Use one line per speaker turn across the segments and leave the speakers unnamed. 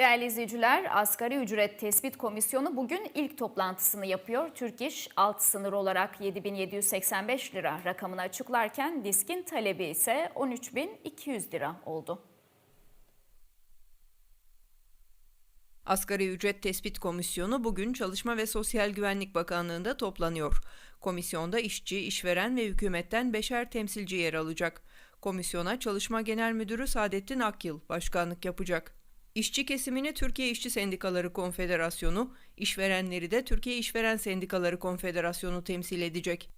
Değerli izleyiciler, Asgari Ücret Tespit Komisyonu bugün ilk toplantısını yapıyor. Türk İş alt sınır olarak 7785 lira rakamını açıklarken diskin talebi ise 13200 lira oldu.
Asgari Ücret Tespit Komisyonu bugün Çalışma ve Sosyal Güvenlik Bakanlığı'nda toplanıyor. Komisyonda işçi, işveren ve hükümetten beşer temsilci yer alacak. Komisyona Çalışma Genel Müdürü Saadettin Akyıl başkanlık yapacak. İşçi kesimini Türkiye İşçi Sendikaları Konfederasyonu, işverenleri de Türkiye İşveren Sendikaları Konfederasyonu temsil edecek.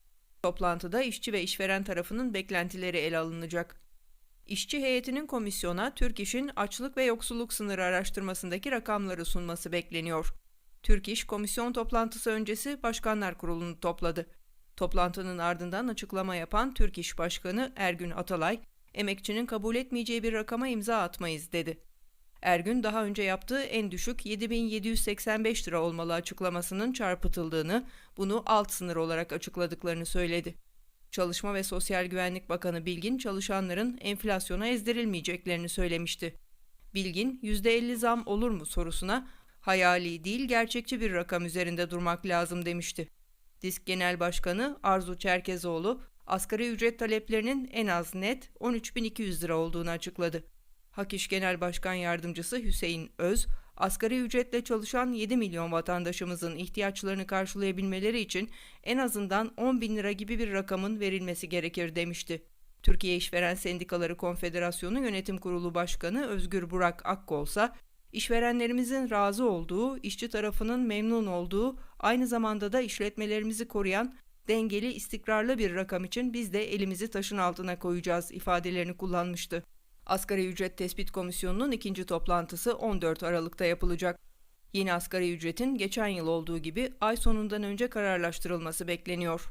Toplantıda işçi ve işveren tarafının beklentileri ele alınacak. İşçi heyetinin komisyona Türk İş'in açlık ve yoksulluk sınırı araştırmasındaki rakamları sunması bekleniyor. Türk İş komisyon toplantısı öncesi Başkanlar Kurulu'nu topladı. Toplantının ardından açıklama yapan Türk İş Başkanı Ergün Atalay, emekçinin kabul etmeyeceği bir rakama imza atmayız dedi. Ergün daha önce yaptığı en düşük 7785 lira olmalı açıklamasının çarpıtıldığını, bunu alt sınır olarak açıkladıklarını söyledi. Çalışma ve Sosyal Güvenlik Bakanı Bilgin çalışanların enflasyona ezdirilmeyeceklerini söylemişti. Bilgin %50 zam olur mu sorusuna hayali değil gerçekçi bir rakam üzerinde durmak lazım demişti. Disk Genel Başkanı Arzu Çerkezoğlu asgari ücret taleplerinin en az net 13.200 lira olduğunu açıkladı. Hak Genel Başkan Yardımcısı Hüseyin Öz, asgari ücretle çalışan 7 milyon vatandaşımızın ihtiyaçlarını karşılayabilmeleri için en azından 10 bin lira gibi bir rakamın verilmesi gerekir demişti. Türkiye İşveren Sendikaları Konfederasyonu Yönetim Kurulu Başkanı Özgür Burak Akkol ise işverenlerimizin razı olduğu, işçi tarafının memnun olduğu, aynı zamanda da işletmelerimizi koruyan dengeli, istikrarlı bir rakam için biz de elimizi taşın altına koyacağız ifadelerini kullanmıştı. Asgari Ücret Tespit Komisyonu'nun ikinci toplantısı 14 Aralık'ta yapılacak. Yeni asgari ücretin geçen yıl olduğu gibi ay sonundan önce kararlaştırılması bekleniyor.